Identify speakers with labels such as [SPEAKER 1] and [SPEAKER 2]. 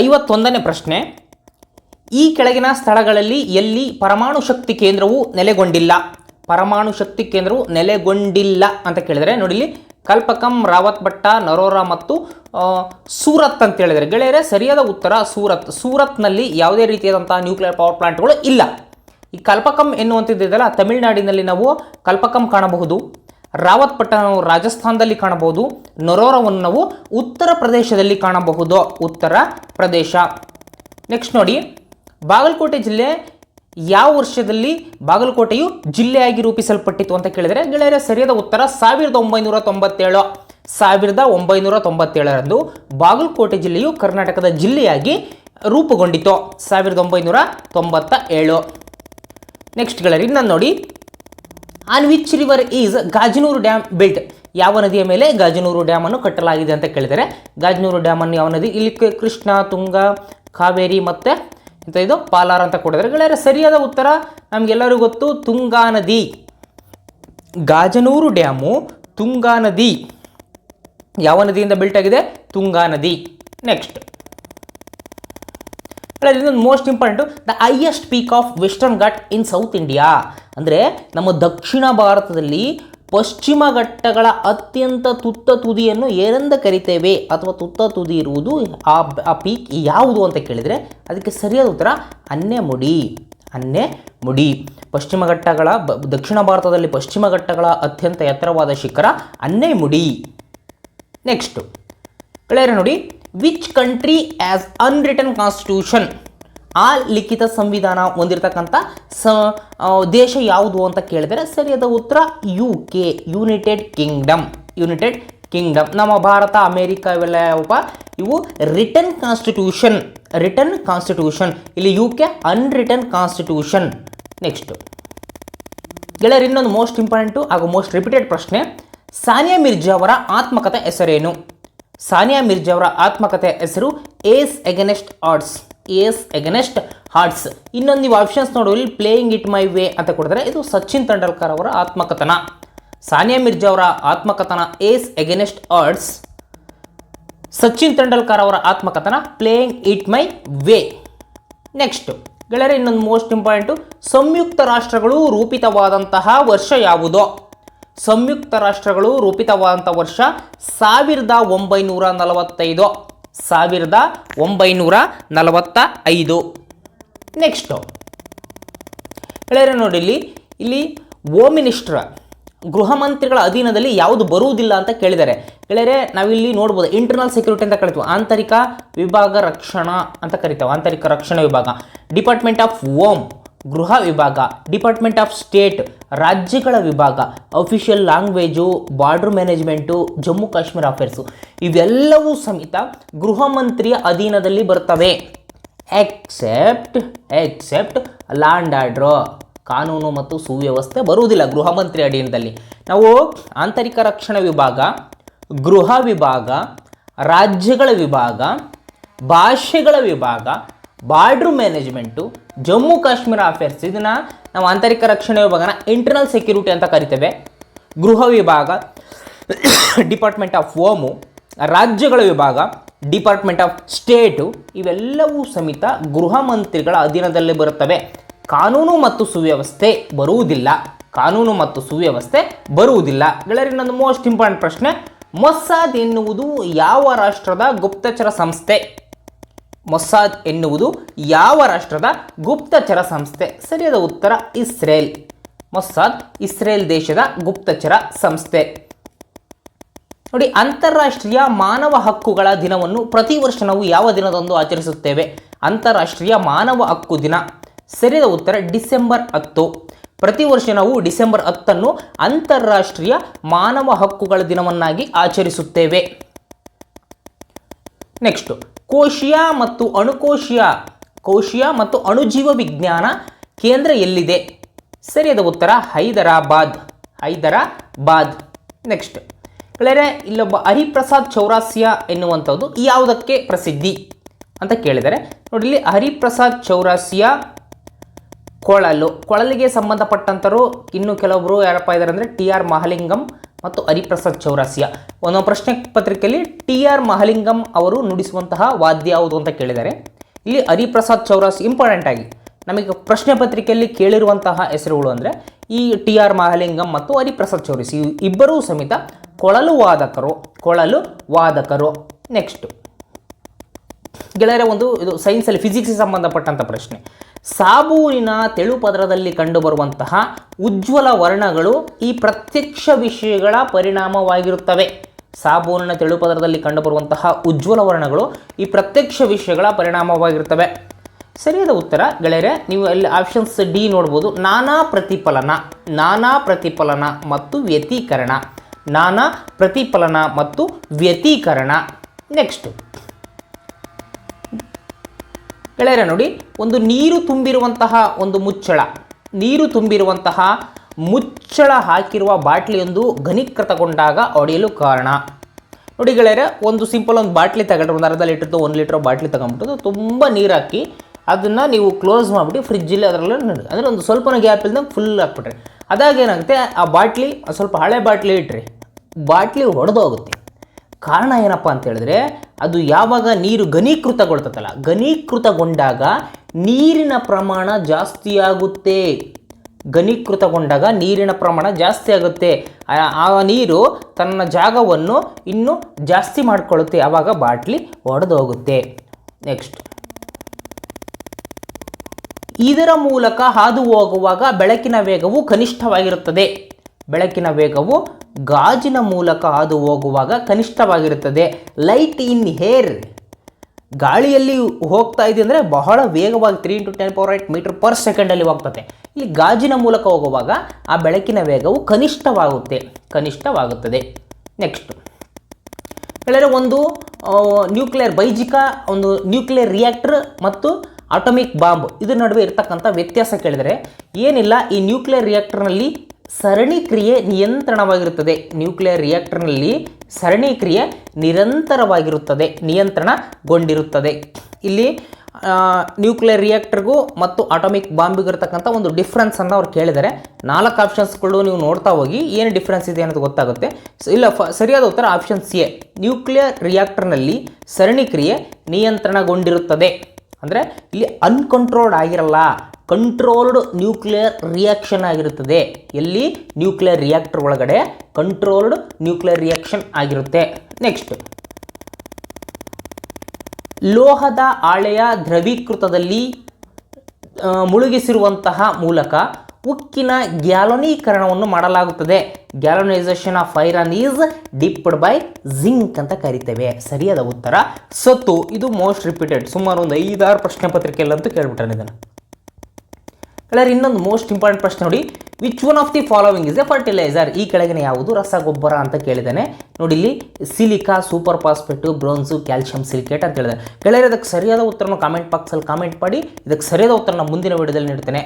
[SPEAKER 1] ಐವತ್ತೊಂದನೇ ಪ್ರಶ್ನೆ, ಈ ಕೆಳಗಿನ ಸ್ಥಳಗಳಲ್ಲಿ ಎಲ್ಲಿ ಪರಮಾಣು ಶಕ್ತಿ ಕೇಂದ್ರವು ನೆಲೆಗೊಂಡಿಲ್ಲ? ಪರಮಾಣು ಶಕ್ತಿ ಕೇಂದ್ರವು ನೆಲೆಗೊಂಡಿಲ್ಲ ಅಂತ ಕೇಳಿದರೆ ನೋಡಿಲಿ ಕಲ್ಪಕಂ, ರಾವತ್ ಭಟ್ಟ, ನರೋರಾ ಮತ್ತು ಸೂರತ್ ಅಂತ ಹೇಳಿದರೆ, ಗೆಳೆಯರೆ, ಸರಿಯಾದ ಉತ್ತರ ಸೂರತ್. ಸೂರತ್ನಲ್ಲಿ ಯಾವುದೇ ರೀತಿಯಾದಂಥ ನ್ಯೂಕ್ಲಿಯರ್ ಪವರ್ ಪ್ಲಾಂಟ್ಗಳು ಇಲ್ಲ. ಈ ಕಲ್ಪಕಂ ಎನ್ನುವಂಥದ್ದಿದೆಯಲ್ಲ ತಮಿಳುನಾಡಿನಲ್ಲಿ ನಾವು ಕಲ್ಪಕಂ ಕಾಣಬಹುದು. ರಾವತ್ ಪಟ್ಟಣವು ರಾಜಸ್ಥಾನದಲ್ಲಿ ಕಾಣಬಹುದು. ನರೋರವನ್ನು ನಾವು ಉತ್ತರ ಪ್ರದೇಶದಲ್ಲಿ ಕಾಣಬಹುದು. ಉತ್ತರ ಪ್ರದೇಶ. ನೆಕ್ಸ್ಟ್ ನೋಡಿ, ಬಾಗಲಕೋಟೆ ಜಿಲ್ಲೆ ಯಾವ ವರ್ಷದಲ್ಲಿ ಬಾಗಲಕೋಟೆಯು ಜಿಲ್ಲೆಯಾಗಿ ರೂಪಿಸಲ್ಪಟ್ಟಿತ್ತು ಅಂತ ಕೇಳಿದರೆ, ಗೆಳೆಯರ, ಸರಿಯಾದ ಉತ್ತರ ಸಾವಿರದ ಒಂಬೈನೂರ ತೊಂಬತ್ತೇಳು. ಸಾವಿರದ ಒಂಬೈನೂರ ತೊಂಬತ್ತೇಳರಂದು ಬಾಗಲಕೋಟೆ ಜಿಲ್ಲೆಯು ಕರ್ನಾಟಕದ ಜಿಲ್ಲೆಯಾಗಿ ರೂಪುಗೊಂಡಿತು ಸಾವಿರದ ಒಂಬೈನೂರ ತೊಂಬತ್ತ ಏಳು ನೆಕ್ಸ್ಟ್ ಗೆಳರಿ ನಾನು ನೋಡಿ on which river is Gajanur dam built ಯಾವ ನದಿಯ ಮೇಲೆ ಗಾಜನೂರು ಡ್ಯಾಮ್ ಅನ್ನು ಕಟ್ಟಲಾಗಿದೆ ಅಂತ ಕೇಳಿದರೆ, ಗಾಜನೂರು ಡ್ಯಾಮ್ ಅನ್ನು ಯಾವ ನದಿ? ಇಲ್ಲಿ ಕೃಷ್ಣ, ತುಂಗ, ಕಾವೇರಿ ಮತ್ತೆ ಎಂತ ಇದು? ಪಾಲಾರ್ ಅಂತ ಕೊಡಿದರೆ ಗೆಳೆಯರೆ, ಸರಿಯಾದ ಉತ್ತರ ನಮಗೆಲ್ಲರಿಗೂ ಗೊತ್ತು, ತುಂಗಾ ನದಿ. ಗಾಜನೂರು ಡ್ಯಾಮು ತುಂಗಾ ನದಿ. ಯಾವ ನದಿಯಿಂದ ಬಿಲ್ಟ್ ಆಗಿದೆ? ತುಂಗಾ ನದಿ. ನೆಕ್ಸ್ಟ್. ಇದೊಂದು most important the highest peak of western Ghat in south India ಅಂದರೆ ನಮ್ಮ ದಕ್ಷಿಣ ಭಾರತದಲ್ಲಿ ಪಶ್ಚಿಮ ಘಟ್ಟಗಳ ಅತ್ಯಂತ ತುತ್ತ ತುದಿಯನ್ನು ಏನೆಂದ ಕರಿತೇವೆ ಅಥವಾ ತುತ್ತ ತುದಿ ಇರುವುದು ಆ ಆ ಪೀಕ್ ಯಾವುದು ಅಂತ ಕೇಳಿದರೆ ಅದಕ್ಕೆ ಸರಿಯಾದ ಉತ್ತರ ಮುಡಿ. ಅನ್ನೆ ಮುಡಿ. ಪಶ್ಚಿಮ ಘಟ್ಟಗಳ ದಕ್ಷಿಣ ಭಾರತದಲ್ಲಿ ಪಶ್ಚಿಮ ಘಟ್ಟಗಳ ಅತ್ಯಂತ ಎತ್ತರವಾದ ಶಿಖರ ಮುಡಿ ನೆಕ್ಸ್ಟು ಕಳೆಯರೆ ನೋಡಿ which country has unwritten constitution ಆ ಲಿಖಿತ ಸಂವಿಧಾನ ಹೊಂದಿರತಕ್ಕಂಥ ಸ ದೇಶ ಯಾವುದು ಅಂತ ಕೇಳಿದರೆ ಸರಿಯಾದ ಉತ್ತರ U K united kingdom united kingdom ನಮ್ಮ ಭಾರತ, ಅಮೇರಿಕ ಇವೆಲ್ಲ ಯಾವಪ್ಪ? ಇವು ರಿಟರ್ನ್ ಕಾನ್ಸ್ಟಿಟ್ಯೂಷನ್ ರಿಟರ್ನ್ ಕಾನ್ಸ್ಟಿಟ್ಯೂಷನ್ ಇಲ್ಲಿ U K unwritten constitution next ಗೆಳೆಯರು, ಇನ್ನೊಂದು ಮೋಸ್ಟ್ ಇಂಪಾರ್ಟೆಂಟು ಹಾಗೂ ಮೋಸ್ಟ್ ರಿಪೀಟೆಡ್ ಪ್ರಶ್ನೆ. ಸಾನಿಯಾ ಮಿರ್ಜಾ ಅವರ ಆತ್ಮಕಥೆ ಹೆಸರೇನು? ಸಾನಿಯಾ ಮಿರ್ಜಾ ಅವರ ಆತ್ಮಕಥೆ ಹೆಸರು ace against arts ace against hearts. ಇನ್ನೊಂದು ನೀವು ಆಪ್ಷನ್ಸ್ ನೋಡು ಇಲ್ಲಿ ಪ್ಲೇಯಿಂಗ್ ಇಟ್ ಮೈ ವೇ ಅಂತ ಕೊಡಿದ್ರೆ ಇದು ಸಚಿನ್ ತೆಂಡೂಲ್ಕರ್ ಅವರ ಆತ್ಮಕಥನ. ಸಾನಿಯಾ ಮಿರ್ಜಾ ಅವರ ಆತ್ಮಕಥನ ace against arts Sachin Tendulkar ಅವರ ಆತ್ಮಕಥನ playing it my way next ಗೆಳೆಯರೆ, ಇನ್ನೊಂದು ಮೋಸ್ಟ್ ಇಂಪಾರ್ಟೆಂಟು ಸಂಯುಕ್ತ ರಾಷ್ಟ್ರಗಳು ರೂಪಿತವಾದಂತಹ ವರ್ಷ ಯಾವುದು? ಸಂಯುಕ್ತ ರಾಷ್ಟ್ರಗಳು ರೂಪಿತವಾದಂಥ ವರ್ಷ ಸಾವಿರದ ಒಂಬೈನೂರ ನಲವತ್ತೈದು. ಸಾವಿರದ ಒಂಬೈನೂರ ನಲವತ್ತ ಐದು ನೆಕ್ಸ್ಟು ಹೇಳಿದ್ರೆ ನೋಡಿ ಇಲ್ಲಿ ಇಲ್ಲಿ ಹೋಮ್ ಮಿನಿಸ್ಟ್ರ ಗೃಹ ಮಂತ್ರಿಗಳ ಅಧೀನದಲ್ಲಿ ಯಾವುದು ಬರುವುದಿಲ್ಲ ಅಂತ ಕೇಳಿದ್ದಾರೆ. ಗೆಳೆಯರೆ ನಾವಿಲ್ಲಿ ನೋಡ್ಬೋದು ಇಂಟರ್ನಲ್ ಸೆಕ್ಯೂರಿಟಿ ಅಂತ ಕರಿತೀವಿ. ಆಂತರಿಕ ವಿಭಾಗ ರಕ್ಷಣಾ ಅಂತ ಕರಿತೇವೆ. ಆಂತರಿಕ ರಕ್ಷಣಾ ವಿಭಾಗ. ಡಿಪಾರ್ಟ್ಮೆಂಟ್ ಆಫ್ ಹೋಮ್ ಗೃಹ ವಿಭಾಗ ಡಿಪಾರ್ಟ್ಮೆಂಟ್ ಆಫ್ ಸ್ಟೇಟ್ ರಾಜ್ಯಗಳ ವಿಭಾಗ official language border management Jammu Kashmir affairs ಇವೆಲ್ಲವೂ ಸಮೇತ ಗೃಹ ಮಂತ್ರಿಯ ಅಧೀನದಲ್ಲಿ ಬರ್ತವೆ. ಎಕ್ಸೆಪ್ಟ್ ಎಕ್ಸೆಪ್ಟ್ ಲ್ಯಾಂಡ್ ಆರ್ಡ್ರ್ ಕಾನೂನು ಮತ್ತು ಸುವ್ಯವಸ್ಥೆ ಬರುವುದಿಲ್ಲ ಗೃಹ ಮಂತ್ರಿ ಅಧೀನದಲ್ಲಿ. ನಾವು ಆಂತರಿಕ ರಕ್ಷಣಾ ವಿಭಾಗ, ಗೃಹ ವಿಭಾಗ, ರಾಜ್ಯಗಳ ವಿಭಾಗ, ಭಾಷೆಗಳ ವಿಭಾಗ border management, Jammu Kashmir affairs ಇದನ್ನು ನಾವು ಆಂತರಿಕ ರಕ್ಷಣೆ ವಿಭಾಗನ ಇಂಟರ್ನಲ್ ಸೆಕ್ಯೂರಿಟಿ ಅಂತ ಕರಿತೇವೆ. ಗೃಹ ವಿಭಾಗ ಡಿಪಾರ್ಟ್ಮೆಂಟ್ ಆಫ್ ಹೋಮು ರಾಜ್ಯಗಳ ವಿಭಾಗ ಡಿಪಾರ್ಟ್ಮೆಂಟ್ ಆಫ್ ಸ್ಟೇಟು ಇವೆಲ್ಲವೂ ಸಮೇತ ಗೃಹ ಮಂತ್ರಿಗಳ ಅಧೀನದಲ್ಲಿ ಬರುತ್ತವೆ. ಕಾನೂನು ಮತ್ತು ಸುವ್ಯವಸ್ಥೆ ಬರುವುದಿಲ್ಲ. ಕಾನೂನು ಮತ್ತು ಸುವ್ಯವಸ್ಥೆ ಬರುವುದಿಲ್ಲ. ಗೆಳೆಯರಿ, ಇನ್ನೊಂದು ಮೋಸ್ಟ್ ಇಂಪಾರ್ಟೆಂಟ್ ಪ್ರಶ್ನೆ. ಮೊಸಾದ್ ಎನ್ನುವುದು ಯಾವ ರಾಷ್ಟ್ರದ ಗುಪ್ತಚರ ಸಂಸ್ಥೆ? ಮೊಸ್ಸಾದ್ ಎನ್ನುವುದು ಯಾವ ರಾಷ್ಟ್ರದ ಗುಪ್ತಚರ ಸಂಸ್ಥೆ? ಸರಿಯಾದ ಉತ್ತರ, ಇಸ್ರೇಲ್. ಮೊಸ್ಸಾದ್ ಇಸ್ರೇಲ್ ದೇಶದ ಗುಪ್ತಚರ ಸಂಸ್ಥೆ. ನೋಡಿ, ಅಂತಾರಾಷ್ಟ್ರೀಯ ಮಾನವ ಹಕ್ಕುಗಳ ದಿನವನ್ನು ಪ್ರತಿ ವರ್ಷ ನಾವು ಯಾವ ದಿನದಂದು ಆಚರಿಸುತ್ತೇವೆ? ಅಂತಾರಾಷ್ಟ್ರೀಯ ಮಾನವ ಹಕ್ಕು ದಿನ. ಸರಿಯಾದ ಉತ್ತರ, ಡಿಸೆಂಬರ್ ಹತ್ತು. ಪ್ರತಿ ವರ್ಷ ನಾವು ಡಿಸೆಂಬರ್ ಹತ್ತನ್ನು ಅಂತಾರಾಷ್ಟ್ರೀಯ ಮಾನವ ಹಕ್ಕುಗಳ ದಿನವನ್ನಾಗಿ ಆಚರಿಸುತ್ತೇವೆ. ನೆಕ್ಸ್ಟು ಕೋಶೀಯ ಮತ್ತು ಅಣುಕೋಶೀಯ, ಕೋಶೀಯ ಮತ್ತು ಅಣುಜೀವ ವಿಜ್ಞಾನ ಕೇಂದ್ರ ಎಲ್ಲಿದೆ? ಸರಿಯಾದ ಉತ್ತರ ಹೈದರಾಬಾದ್. ಹೈದರಾಬಾದ್. ನೆಕ್ಸ್ಟ್ ಗೆಳೆಯರೆ ಇಲ್ಲೊಬ್ಬ ಹರಿಪ್ರಸಾದ್ ಚೌರಾಸಿಯಾ ಎನ್ನುವಂಥದ್ದು ಯಾವುದಕ್ಕೆ ಪ್ರಸಿದ್ಧಿ ಅಂತ ಕೇಳಿದರೆ, ನೋಡಿ ಇಲ್ಲಿ ಹರಿಪ್ರಸಾದ್ ಚೌರಾಸಿಯಾ ಕೊಳಲು, ಕೊಳಲಿಗೆ ಸಂಬಂಧಪಟ್ಟಂಥರು ಇನ್ನು ಕೆಲವೊಬ್ಬರು ಯಾರಪ್ಪ ಇದ್ದಾರೆ ಅಂದರೆ ಟಿ ಆರ್ ಮಹಾಲಿಂಗಂ ಮತ್ತು ಹರಿಪ್ರಸಾದ್ ಚೌರಾಸಿಯಾ. ಒಂದು ಪ್ರಶ್ನೆ ಪತ್ರಿಕೆಯಲ್ಲಿ ಟಿ ಆರ್ ಮಹಲಿಂಗಂ ಅವರು ನುಡಿಸುವಂತಹ ವಾದ್ಯ ಯಾವುದು ಅಂತ ಕೇಳಿದ್ದಾರೆ. ಇಲ್ಲಿ ಹರಿಪ್ರಸಾದ್ ಚೌರಾಸಿ ಇಂಪಾರ್ಟೆಂಟ್ ಆಗಿ ನಮಗೆ ಪ್ರಶ್ನೆ ಪತ್ರಿಕೆಯಲ್ಲಿ ಕೇಳಿರುವಂತಹ ಹೆಸರುಗಳು ಅಂದರೆ ಈ ಟಿ ಆರ್ ಮಹಲಿಂಗಂ ಮತ್ತು ಹರಿಪ್ರಸಾದ್ ಚೌರಾಸಿ. ಇಬ್ಬರೂ ಸಮೇತ ಕೊಳಲು ವಾದಕರು ಕೊಳಲು ವಾದಕರು. ನೆಕ್ಸ್ಟ್ ಗೆಳೆಯರ, ಒಂದು ಇದು ಸೈನ್ಸಲ್ಲಿ ಫಿಸಿಕ್ಸ್ಗೆ ಸಂಬಂಧಪಟ್ಟಂಥ ಪ್ರಶ್ನೆ. ಸಾಬೂನಿನ ತೆಳು ಪದರದಲ್ಲಿ ಕಂಡುಬರುವಂತಹ ಉಜ್ವಲ ವರ್ಣಗಳು ಈ ಪ್ರತ್ಯಕ್ಷ ವಿಷಯಗಳ ಪರಿಣಾಮವಾಗಿರುತ್ತವೆ. ಸಾಬೂನಿನ ತೆಳು ಪದರದಲ್ಲಿ ಕಂಡುಬರುವಂತಹ ಉಜ್ವಲ ವರ್ಣಗಳು ಈ ಪ್ರತ್ಯಕ್ಷ ವಿಷಯಗಳ ಪರಿಣಾಮವಾಗಿರುತ್ತವೆ. ಸರಿಯಾದ ಉತ್ತರ. ಗೆಳೆಯರೆ, ನೀವು ಅಲ್ಲಿ ಆಪ್ಷನ್ಸ್ ಡಿ ನೋಡ್ಬೋದು. ನಾನಾ ಪ್ರತಿಫಲನ ನಾನಾ ಪ್ರತಿಫಲನ ಮತ್ತು ವ್ಯತೀಕರಣ. ನಾನಾ ಪ್ರತಿಫಲನ ಮತ್ತು ವ್ಯತೀಕರಣ. ನೆಕ್ಸ್ಟ್ ಗೆಳೆಯರೆ ನೋಡಿ, ಒಂದು ನೀರು ತುಂಬಿರುವಂತಹ ಒಂದು ಮುಚ್ಚಳ. ನೀರು ತುಂಬಿರುವಂತಹ ಮುಚ್ಚಳ ಹಾಕಿರುವ ಬಾಟ್ಲಿಯೊಂದು ಘನೀಕೃತಗೊಂಡಾಗ ಒಡೆಯಲು ಕಾರಣ. ನೋಡಿ ಗೆಳೆಯರೆ, ಒಂದು ಸಿಂಪಲ್ ಒಂದು ಬಾಟ್ಲಿ ತಗೊಂಡ್ರೆ, ಒಂದು ಅರ್ಧ ಲೀಟ್ರದ್ದು, ಒಂದು ಲೀಟ್ರ್ ಬಾಟ್ಲಿ ತಗೊಂಡ್ಬಿಟ್ಟು ತುಂಬ ನೀರು ಹಾಕಿ ಅದನ್ನು ನೀವು ಕ್ಲೋಸ್ ಮಾಡಿಬಿಟ್ಟು ಫ್ರಿಜ್ಜಲ್ಲಿ ಅದರಲ್ಲಿ ಅಂದರೆ ಒಂದು ಸ್ವಲ್ಪ ಗ್ಯಾಪ್ ಇಲ್ದಂಗೆ ಫುಲ್ ಹಾಕ್ಬಿಟ್ರಿ ಅದಾಗ ಏನಾಗುತ್ತೆ, ಆ ಬಾಟ್ಲಿ, ಸ್ವಲ್ಪ ಹಳೆ ಬಾಟ್ಲಿ ಇಟ್ರಿ. ಬಾಟ್ಲಿ ಒಡೆದೋಗುತ್ತೆ. ಕಾರಣ ಏನಪ್ಪ ಅಂತ ಹೇಳಿದ್ರೆ ಅದು ಯಾವಾಗ ನೀರು ಘನೀಕೃತಗೊಳ್ತದಲ್ಲ? ಘನೀಕೃತಗೊಂಡಾಗ ನೀರಿನ ಪ್ರಮಾಣ ಜಾಸ್ತಿ ಆಗುತ್ತೆ. ಘನೀಕೃತಗೊಂಡಾಗ ನೀರಿನ ಪ್ರಮಾಣ ಜಾಸ್ತಿ ಆಗುತ್ತೆ. ಆ- ನೀರು ತನ್ನ ಜಾಗವನ್ನು ಇನ್ನೂ ಜಾಸ್ತಿ ಮಾಡಿಕೊಳ್ಳುತ್ತೆ. ಆವಾಗ ಬಾಟ್ಲಿ ಒಡೆದೋಗುತ್ತೆ. ನೆಕ್ಸ್ಟ್. ಇದರ ಮೂಲಕ ಹಾದು ಹೋಗುವಾಗ ಬೆಳಕಿನ ವೇಗವು ಕನಿಷ್ಠವಾಗಿರುತ್ತದೆ. ಬೆಳಕಿನ ವೇಗವು ಗಾಜಿನ ಮೂಲಕ ಹಾದು ಹೋಗುವಾಗ ಕನಿಷ್ಠವಾಗಿರುತ್ತದೆ. ಲೈಟ್ ಇನ್ ಹೇರ್ ಗಾಳಿಯಲ್ಲಿ ಹೋಗ್ತಾ ಇದೆ ಅಂದರೆ ಬಹಳ ವೇಗವಾಗಿ three into ten power eight metre per ಸೆಕೆಂಡಲ್ಲಿ ಹೋಗ್ತದೆ. ಇಲ್ಲಿ ಗಾಜಿನ ಮೂಲಕ ಹೋಗುವಾಗ ಆ ಬೆಳಕಿನ ವೇಗವು ಕನಿಷ್ಠವಾಗುತ್ತೆ. ಕನಿಷ್ಠವಾಗುತ್ತದೆ. ನೆಕ್ಸ್ಟ್ ಹೇಳಿದರೆ ಒಂದು ನ್ಯೂಕ್ಲಿಯರ್ ಬೈಜಿಕ, ಒಂದು ನ್ಯೂಕ್ಲಿಯರ್ ರಿಯಾಕ್ಟರ್ ಮತ್ತು ಆಟೋಮಿಕ್ ಬಾಂಬ್ ಇದ್ರ ನಡುವೆ ಇರ್ತಕ್ಕಂಥ ವ್ಯತ್ಯಾಸ ಕೇಳಿದರೆ ಏನಿಲ್ಲ, ಈ ನ್ಯೂಕ್ಲಿಯರ್ ರಿಯಾಕ್ಟರ್ನಲ್ಲಿ ಸರಣಿ ಕ್ರಿಯೆ ನಿಯಂತ್ರಣವಾಗಿರುತ್ತದೆ. ನ್ಯೂಕ್ಲಿಯರ್ ರಿಯಾಕ್ಟರ್ನಲ್ಲಿ ಸರಣಿ ಕ್ರಿಯೆ ನಿರಂತರವಾಗಿರುತ್ತದೆ, ನಿಯಂತ್ರಣಗೊಂಡಿರುತ್ತದೆ. ಇಲ್ಲಿ ನ್ಯೂಕ್ಲಿಯರ್ ರಿಯಾಕ್ಟರ್ಗೂ ಮತ್ತು ಆಟೋಮಿಕ್ ಬಾಂಬಿಗೂ ಇರತಕ್ಕಂಥ ಒಂದು ಡಿಫ್ರೆನ್ಸನ್ನು ಅವ್ರು ಕೇಳಿದ್ದಾರೆ ನಾಲ್ಕು ಆಪ್ಷನ್ಸ್ಗಳು ನೀವು ನೋಡ್ತಾ ಹೋಗಿ ಏನು ಡಿಫ್ರೆನ್ಸ್ ಇದೆ ಅನ್ನೋದು ಗೊತ್ತಾಗುತ್ತೆ. ಸೊ, ಇಲ್ಲ, ಫ, ಸರಿಯಾದ ಉತ್ತರ ಆಪ್ಷನ್ ಸಿ ಎ. ನ್ಯೂಕ್ಲಿಯರ್ ರಿಯಾಕ್ಟರ್ನಲ್ಲಿ ಸರಣಿ ಕ್ರಿಯೆ ನಿಯಂತ್ರಣಗೊಂಡಿರುತ್ತದೆ. ಅಂದರೆ ಇಲ್ಲಿ ಅನ್ಕಂಟ್ರೋಲ್ಡ್ ಆಗಿರಲ್ಲ. ಕಂಟ್ರೋಲ್ಡ್ ನ್ಯೂಕ್ಲಿಯರ್ ರಿಯಾಕ್ಷನ್ ಆಗಿರುತ್ತದೆ. ಎಲ್ಲಿ? ನ್ಯೂಕ್ಲಿಯರ್ ರಿಯಾಕ್ಟರ್ ಒಳಗಡೆ ಕಂಟ್ರೋಲ್ಡ್ ನ್ಯೂಕ್ಲಿಯರ್ ರಿಯಾಕ್ಷನ್ ಆಗಿರುತ್ತೆ. ನೆಕ್ಸ್ಟ್ ಲೋಹದ ಹಾಳೆಯ ದ್ರವೀಕೃತದಲ್ಲಿ ಮುಳುಗಿಸಿರುವಂತಹ ಮೂಲಕ ಉಕ್ಕಿನ ಗ್ಯಾಲೋನೀಕರಣವನ್ನು ಮಾಡಲಾಗುತ್ತದೆ. Galvanisation of iron is dipped by zinc ಅಂತ ಕರಿತೇವೆ. ಸರಿಯಾದ ಉತ್ತರ? ಸತ್ತು. ಇದು ಮೋಸ್ಟ್ ರಿಪೀಟೆಡ್ ಸುಮಾರು ಒಂದು ಐದಾರು ಪ್ರಶ್ನೆ ಪತ್ರಿಕೆಯಲ್ಲಂತೂ ಕೇಳ್ಬಿಟ್ಟಾನೆ ಇದನ್ನು ಕಲರ್ ಇನ್ನೊಂದು ಮೋಸ್ಟ್ ಇಂಪಾರ್ಟೆಂಟ್ ಪ್ರಶ್ನೆ ನೋಡಿ. Which one of the following is a fertiliser ಈ ಕೆಳಗಿನ ಯಾವುದು? ರಸಗೊಬ್ಬರ ಅಂತ ಕೇಳಿದ್ದಾನೆ. ನೋಡಿ ಇಲ್ಲಿ silica superphosphate bronze calcium silicate ಅಂತ ಹೇಳಿದೆ ಕೆಳಗೆ ಇದಕ್ಕೆ ಸರಿಯಾದ ಉತ್ತರನ ಕಾಮೆಂಟ್ ಬಾಕ್ಸಲ್ಲಿ ಕಾಮೆಂಟ್ ಮಾಡಿ. ಇದಕ್ಕೆ ಸರಿಯಾದ ಉತ್ತರನ ಮುಂದಿನ ವಿಡಿಯೋದಲ್ಲಿ ನೀಡ್ತೇನೆ